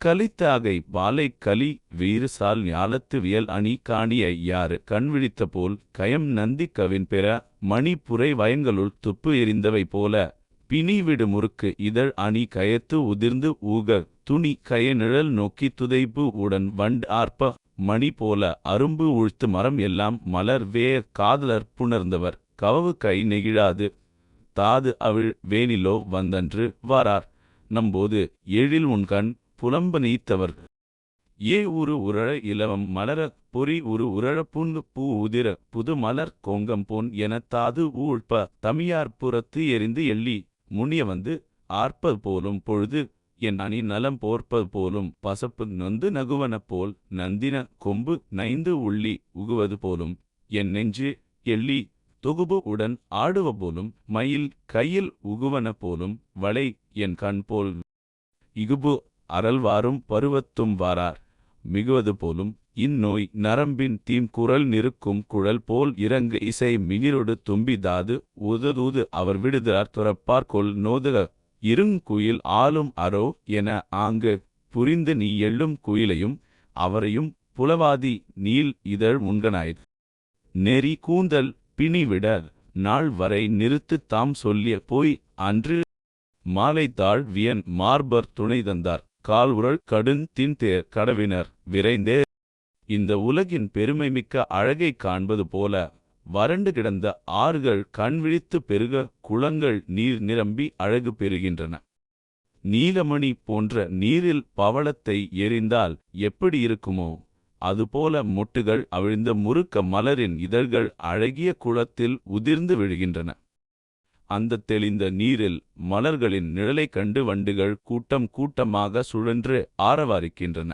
கலித்தாகை பாலை கலி வீறுசால் ஞாலத்து வியல் அணி காணிய யாறு கண்விழித்த போல் கயம் நந்தி கவின் பெற மணி புரை வயங்களுள் துப்பு எரிந்தவை போல பிணிவிடு முறுக்கு இதழ் அணி கயத்து உதிர்ந்து ஊக துணி கய நிழல் நோக்கி துதைப்பு உடன் வண்ட் ஆர்ப்ப மணி போல அரும்பு உழ்த்து மரம் எல்லாம் மலர் வே காதலர் புணர்ந்தவர் கவவு கை நெகிழாது தாது அவிழ் வேனிலோ வந்தன்று வாரார். நம்போது எழில் உண்கண் புலம்ப நீத்தவர். ஏ உரு உரழ இலவம் மலர பொறி உரு உரழ புண்ணு பூ உதிர புது மலர் கொங்கம் பொன் என தாது ஊழ்ப்ப தமியார் புறத்து எரிந்து எள்ளி முனிய வந்து ஆர்ப்பது போலும் பொழுது என் அணி நலம் போர்ப்பது போலும் பசப்பு நொந்து நகுவன போல் நந்தின கொம்பு நைந்து உள்ளி உகுவது போலும் என் நெஞ்சு எள்ளி தொகுபு உடன் ஆடுவ போலும் மயில் கையில் உகுவன போலும் வளை என் கண் போல் இகுபு அறல்வாரும் பருவத்தும் வாரார். மிகுவது போலும் இந்நோய் நரம்பின் தீம் குரல் நிற்கும் குழல் போல் இறங்கு இசை மிகிரொடு தும்பி தாது உததூது அவர் விடுதார் துறப்பார் கொல் நோதுக. இருங்குயில் ஆளும் அரோ என ஆங்கு புரிந்து நீ எள்ளும் குயிலையும் அவரையும் புலவாதி நீல் இதழ் முன்கனாய் நெறி கூந்தல் பிணிவிட நாள் வரை நிறுத்து தாம் சொல்லிய போய் அன்று மாலை தாழ் வியன் மார்பர் துணை தந்தார். கால் உரள் கடுந் தின்தேர் கடவினர் விரைந்தே. இந்த உலகின் பெருமைமிக்க அழகைக் காண்பது போல வறண்டு கிடந்த ஆறுகள் கண்விழித்து பெருக குளங்கள் நீர் நிரம்பி அழகு பெறுகின்றன. நீலமணி போன்ற நீரில் பவளத்தை எறிந்தால் எப்படி இருக்குமோ அதுபோல மொட்டுகள் அவிழ்ந்த முறுக்க மலரின் இதழ்கள் அழகிய குளத்தில் உதிர்ந்து விழுகின்றன. அந்தத் தெளிந்த நீரில் மலர்களின் நிழலைக் கண்டு வண்டுகள் கூட்டம் கூட்டமாக சுழன்று ஆரவாரிக்கின்றன.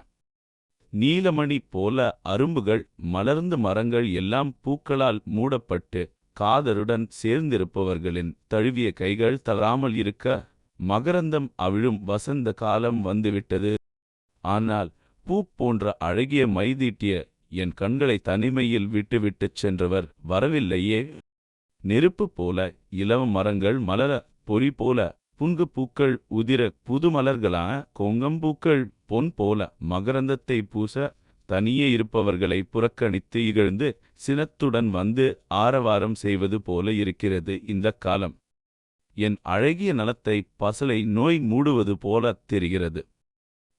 நீலமணி போல அரும்புகள் மலர்ந்து மரங்கள் எல்லாம் பூக்களால் மூடப்பட்டு காதருடன் சேர்ந்திருப்பவர்களின் தழுவிய கைகள் தராமல் இருக்க மகரந்தம் அவிழும் வசந்த காலம் வந்துவிட்டது. ஆனால் பூ போன்ற அழகிய மைதீட்டிய என் கண்களை தனிமையில் விட்டுவிட்டுச் சென்றவர் வரவில்லையே. நெருப்பு போல இளவ மரங்கள் மலர பொறி போல புன்கு பூக்கள் உதிர புது மலர்களான கொங்கம்பூக்கள் பொன் போல மகரந்தத்தை பூச தனியே இருப்பவர்களை புறக்கணித்து இகழ்ந்து சினத்துடன் வந்து ஆரவாரம் செய்வது போல இருக்கிறது இந்த காலம். என் அழகிய நலத்தை பசலை நோய் மூடுவது போல தெரிகிறது.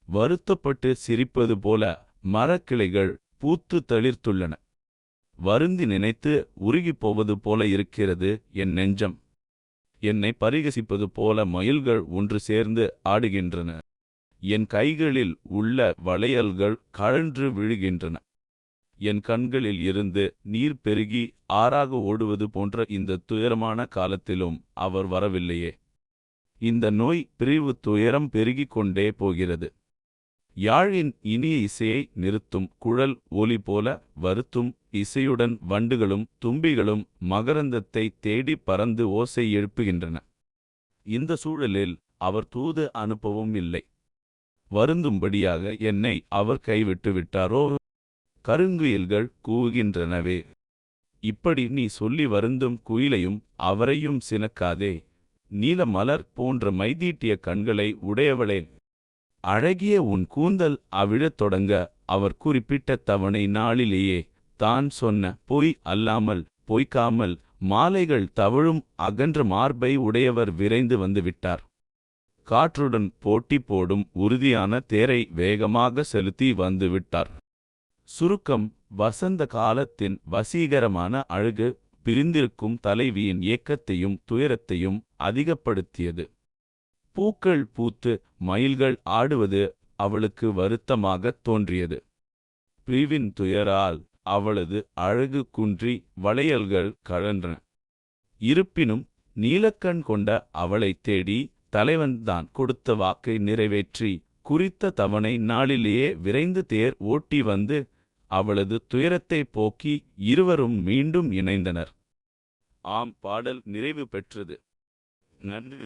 வருத்தப்பட்டு சிரிப்பது போல மரக்கிளைகள் பூத்து தளிர்த்துள்ளன. வருந்தி நினைத்து உருகிப் போவது போல இருக்கிறது என் நெஞ்சம். என்னை பரிகசிப்பது போல மயில்கள் ஒன்று சேர்ந்து ஆடுகின்றன. என் கைகளில் உள்ள வளையல்கள் கழன்று விழுகின்றன. என் கண்களில் இருந்து நீர் பெருகி ஆறாக ஓடுவது போன்ற இந்த துயரமான காலத்திலும் அவர் வரவில்லையே. இந்த நோய் பிரிவு துயரம் பெருகிக் கொண்டே போகிறது. யாழின் இனிய இசையை நிறுத்தும் குழல் ஒலி போல வருத்தும் இசையுடன் வண்டுகளும் தும்பிகளும் மகரந்தத்தை தேடி பறந்து ஓசை எழுப்புகின்றன. இந்த சூழலில் அவர் தூது அனுப்பவும் இல்லை. வருந்தும்படியாக என்னை அவர் கைவிட்டு விட்டாரோ? கருங்குயில்கள் கூவுகின்றனவே. இப்படி நீ சொல்லி வருந்தும் குயிலையும் அவரையும் சினக்காதே. நீல மலர் போன்ற மைதீட்டிய கண்களை உடையவளே. அழகிய உன் கூந்தல் அவிழத் தொடங்க அவர் குறிப்பிட்ட தவணை நாளிலேயே தான் சொன்ன பொய் அல்லாமல் பொய்க்காமல் மாலைகள் தவழும் அகன்ற மார்பை உடையவர் விரைந்து வந்துவிட்டார். காற்றுடன் போட்டி போடும் உறுதியான தேரை வேகமாக செலுத்தி வந்துவிட்டார். சுருக்கம் வசந்த காலத்தின் வசீகரமான அழகு பிரிந்திருக்கும் தலைவியின் இயக்கத்தையும் துயரத்தையும் அதிகப்படுத்தியது. பூக்கள் பூத்து மயில்கள் ஆடுவது அவளுக்கு வருத்தமாகத் தோன்றியது. பிரிவின் துயரால் அவளது அழகு குன்றி வளையல்கள் கழன்றன. இருப்பினும் நீலக்கண் கொண்ட அவளைத் தேடி தலைவன்தான் கொடுத்த வாக்கை நிறைவேற்றி குறித்த தவணை நாளிலேயே விரைந்து தேர் ஓட்டி வந்து அவளது துயரத்தை போக்கி இருவரும் மீண்டும் இணைந்தனர். ஆம் பாடல் நிறைவு பெற்றது. நன்றி.